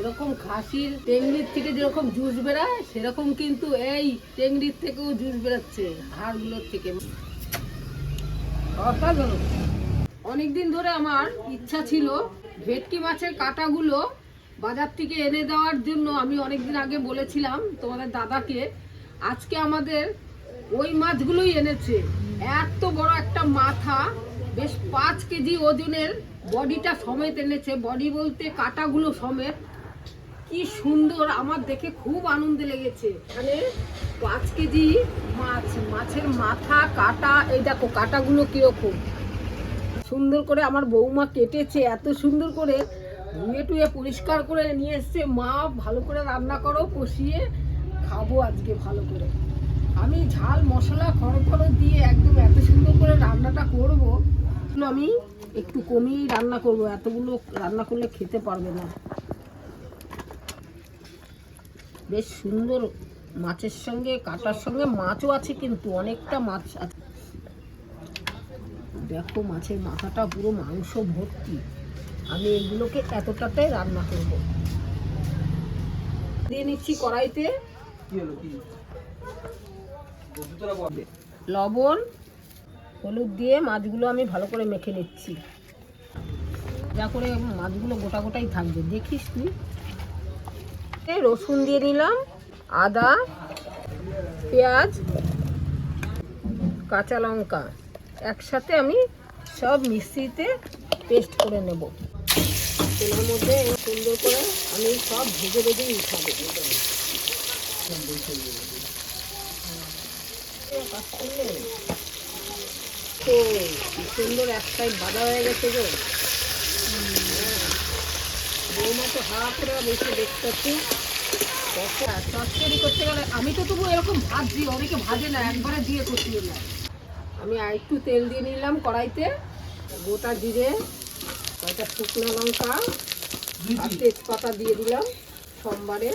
এরকম খাসির টেংরির থেকে যেরকম জুস বেরায়, সেরকম কিন্তু এই টেংরির থেকেও জুস বেরাচ্ছে, হাড়গুলোর থেকে। অনেকদিন ধরে আমার ইচ্ছা ছিল ভেটকি মাছের কাঁটাগুলো বাজার থেকে এনে দেওয়ার জন্য, আমি অনেকদিন আগে বলেছিলাম তোমাদের দাদাকে, আজকে আমাদের ওই মাছগুলোই এনেছে। এত বড় একটা মাথা, বেশ পাঁচ কেজি ওজনের বডিটা সমেত এনেছে। বডি বলতে কাঁটাগুলো সমেত কি সুন্দর, আমার দেখে খুব আনন্দ লেগেছে। মানে পাঁচ কেজি মাছ, মাছের মাথা, কাটা, এই দেখো কাটাগুলো কীরকম। সুন্দর করে আমার বৌমা কেটেছে, এত সুন্দর করে ধুয়ে টুয়ে পরিষ্কার করে নিয়ে এসছে। মা, ভালো করে রান্না করো, কষিয়ে খাব আজকে ভালো করে। আমি ঝাল, মশলা খড় খড় দিয়ে একদম এত সুন্দর করে রান্নাটা করব। আমি একটু কমিয়েই রান্না করব, এতগুলো রান্না করলে খেতে পারবে না। বেশ সুন্দর মাছের সঙ্গে কাটার সঙ্গে। মাছও আছে কিন্তু অনেকটা মাছ আছে। দেখো মাছের মাথাটা পুরো মাংস ভর্তি। আমি এগুলোকে এতটাতে রান্না করব। দিয়ে নিচ্ছি কড়াইতে লবণ হলুদ দিয়ে মাছগুলো আমি ভালো করে মেখে নিচ্ছি। যা করে মাছগুলো গোটা গোটাই থাকবে। দেখিস তুই। রসুন দিয়ে নিলাম আদা, পেঁয়াজ, কাঁচা লঙ্কা। একসাথে আমি সব মিক্সিতে পেস্ট করে নেব। তেলের মধ্যে সুন্দর করে আমি সব ভেজে ভেজে উঠাবো তো সুন্দর এক সাইড হয়ে গেছে গো। বৌমা তো হা করে বসে দেখতে পাচ্ছি চচ্চড়ি করতে গেলে আমি তো তবু এরকম ভাজছি অনেকে ভাজে না একবারে দিয়ে কষিয়ে না আমি আর একটু তেল দিয়ে নিলাম কড়াইতে গোটা জিরে কয়টা শুকনো লঙ্কা আর তেজপাতা দিয়ে দিলাম সোমবারে।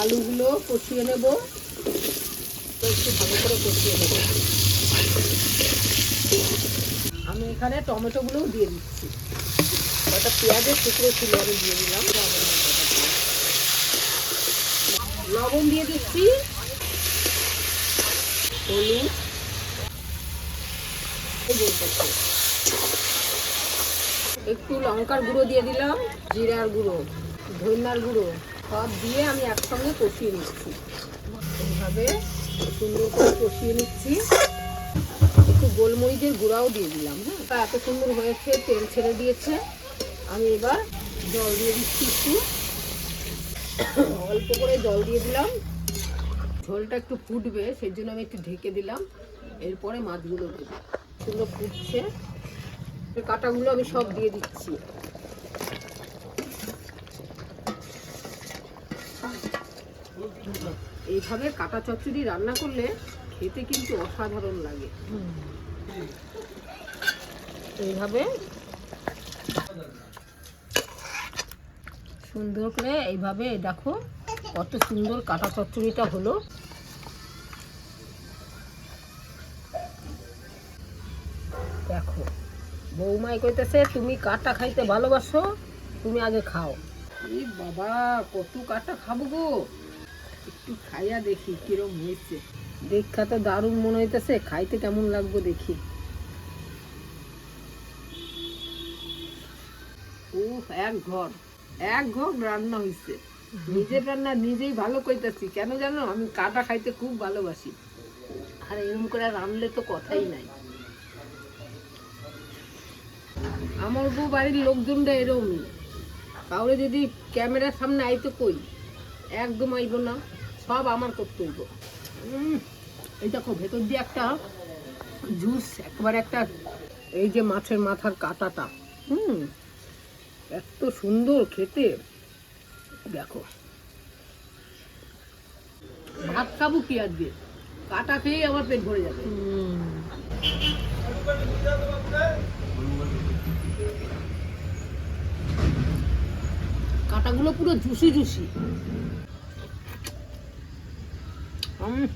আলুগুলো কষিয়ে নেব। তো একটু ভালো করে কষিয়ে নেব। আমি এখানে টমেটোগুলোও দিয়ে দিচ্ছি। কয়টা পেঁয়াজের টুকরো ছিল, আমি দিয়ে দিলাম। লবণ দিয়ে দিচ্ছি। হলুদ। একটু লঙ্কার গুঁড়ো দিয়ে দিলাম, জিরার গুঁড়ো, ধনিয়ার গুঁড়ো। সব দিয়ে আমি একসঙ্গে কষিয়ে নিচ্ছি। এইভাবে সুন্দর করে কষিয়ে নিচ্ছি। একটু গোলমরিচের গুঁড়াও দিয়ে দিলাম হ্যাঁ। এত সুন্দর হয়েছে, তেল ছেড়ে দিয়েছে। আমি এবার জল দিয়ে দিচ্ছি একটু। অল্প করে জল দিয়ে দিলাম। ঝোলটা একটু ফুটবে সেই জন্য আমি একটু ঢেকে দিলাম। এরপরে মাছগুলো দেবো। সুন্দর ফুটছে। কাঁটাগুলো আমি সব দিয়ে দিচ্ছি। এইভাবে কাটা চচ্চড়ি রান্না করলে খেতে কিন্তু অসাধারণ লাগে। এইভাবে সুন্দর করে এইভাবে দেখো কত সুন্দর কাটা চচ্চড়িটা হলো। দেখো বৌমাই কইতেছে তুমি কাটা খাইতে ভালোবাসো তুমি আগে খাও। এই বাবা কত কাটা খাব গো। একটু খাইয়া দেখি কিরম হয়েছে। দেখা তো দারুণ মনে হইতেছে খাইতে কেমন লাগবো দেখি। উফ এক ঘর। এক ঘর রান্না হয়েছে নিজের রান্না নিজেই ভালো কইতাছি। কেন জানো? আমি কাটা খাইতে খুব ভালোবাসি। আর এরকম করে রানলে তো কথাই নাই। আমার বউ বাড়ির লোকজনরা এরকমই কাউরে যদি ক্যামেরার সামনে আইতে কই, একদম আইব না। সব আমার করতে হইব এই দেখো, ভেতর দিয়ে একটা জুস, একবার একটা, এই যে মাছের মাথার কাঁটাটা। হুম এত সুন্দর খেতে। দেখো। ভাত খাব কি আজকে? কাটা খেয়েই আমার পেট ভরে যাবে। কাঁটাগুলো পুরো জুসি জুসি। উম।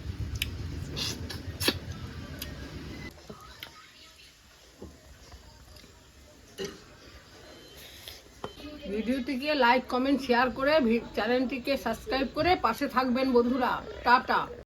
ভিডিওটি চ্যানেলটিকে লাইক কমেন্ট শেয়ার করে চ্যানেলটিকে সাবস্ক্রাইব করে পাশে থাকবেন বন্ধুরা। টাটা।